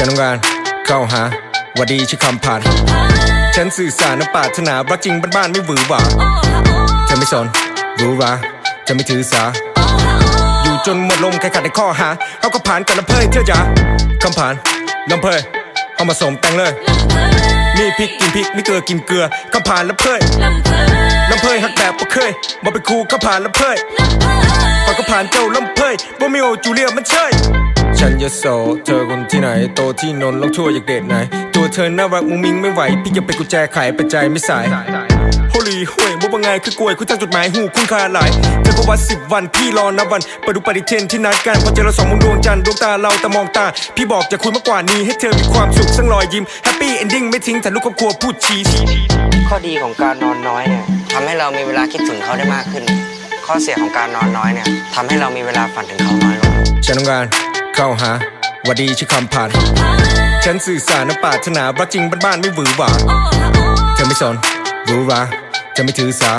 การเข้าหาวัดดีชื่อคำผ่าน ฉันสื่อสารน้ำปารถนารักจริงบ้านๆไม่หวือหวาเธอไม่สนรู้ราจะไม่ถือสา อยู่จนหมดลมใครขัดในข้อหาเอาก็ผ่านกันลำเพยเธอจ๋าคำผ่านลำเพยเอามาสมแต่งเลยนี่พริกกินพริกนี่เกลือกินเกลือคำผ่านลำเพยลำเพยหักแบบบ่เคยบ่เป็นครูคำผ่านลำเพยปากก็ผ่านเจ้าลำเพยบ่มีโอจูเลียมันเชย ฉันยโสเธอคนที่ไหน โตที่นนท์โลกทั่วอยากเดทไหน ตัวเธอน่ารักมุงมิงไม่ไหว พี่จะเป็นกุญแจไขปัจจัยไม่สายโฮลีห่วยบ่บังไงคือกล้วยคุณตั้งจดหมายหูคุณค่าหลายเธอก็วัดสิบวันพี่รอนับวันไปดูปฏิเทนที่นัดกันพอเจอเราสองมองดวงจันทร์ดวงตาเราแต่มองตา พี่บอกจะคุยมากกว่านี้ให้เธอมีความสุขสักรอยยิ้มแฮปปี้เอนดิ้งไม่ทิ้งแต่ลูกครอบครัวพูดชี้ข้อดีของการนอนน้อยเนี่ยทำให้เรามีเวลาคิดถึงเขาได้มากขึ้น ข้อเสียของการนอนน้อยเนี่ยทำให้เรามีเวลาฝันถึงเขาน้อยลงฉันต้องการ เข้าหาหวัดดีชื่อคำผ่าน ฉันสื่อสารน้ำปรารถนารักจริงบ้านๆไม่หวือหวา เธอไม่สนรู้ราจะไม่ถือสา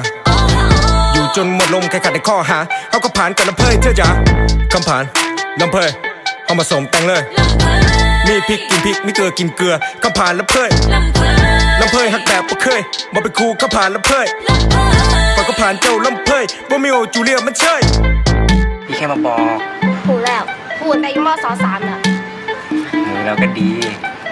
อยู่จนหมดลมใครขัดในข้อหาเอาก็ผ่านกันลำเพยเธอจ๋าคำผ่านลำเพยเอามาสมแต่งเลยนี่พริกกินพริกนี่เกลือกินเกลือคำผ่านลำเพยลำเพยหักแบบบ่เคยบ่เป็นครูคำผ่านลำเพยปากก็ผ่านเจ้าลำเพยบ่มีโอจูเลียมันเชยพี่แค่มาบอกถูกแล้ว พูดไปมอสอสามน่ะมือเราก็ดี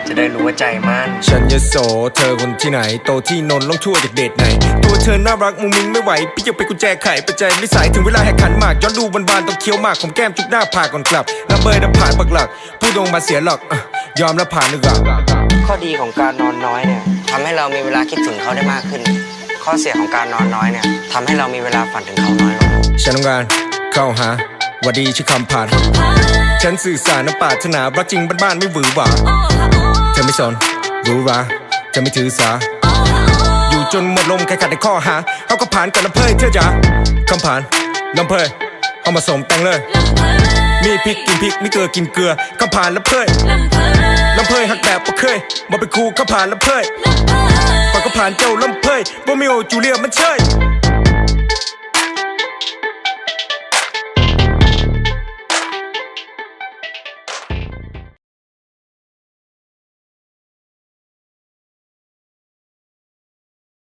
จะได้รู้ว่าใจมัน ฉันยโสเธอคนที่ไหน โตที่นนท์ลองทั่วจากเดทไหน ตัวเธอน่ารักมุงมิงไม่ไหว พี่จะเป็นกุญแจไขปัจจัยไม่สายถึงเวลาแหกขันหมาก ย้อนดูบานๆต้องเคี้ยวหมากผมแก้มจุกหน้าผากก่อนกลับน้ำเบยน้ำผ่านปักหลัก พูดตรงมาเสียหลักอะยอมแล้วผ่านดีกว่าข้อดีของการนอนน้อยเนี่ยทำให้เรามีเวลาคิดถึงเขาได้มากขึ้น ข้อเสียของการนอนน้อยเนี่ยทำให้เรามีเวลาฝันถึงเขาน้อยลง ฉันต้องการเข้าหาห วัดดีชื่อคำผ่าน ฉันสื่อสารน้ำปาถนารักจริงบ้านๆไม่หวือหวา เธอไม่สนรู้ราจะไม่ถือสา อยู่จนหมดลมใครขัดในข้อหาเอาก็ผ่านกันลำเพยเธอจ๋าคำผ่านลำเพยเอามาสมแต่งเลยนี่พริกกินพริกนี่เกลือกินเกลือคำผ่านลำเพยลำเพยหักแบบบ่เคยบ่เป็นครูคำผ่านลำเพยปากก็ผ่านเจ้าลำเพยบ่มีโอจูเลียมันเชย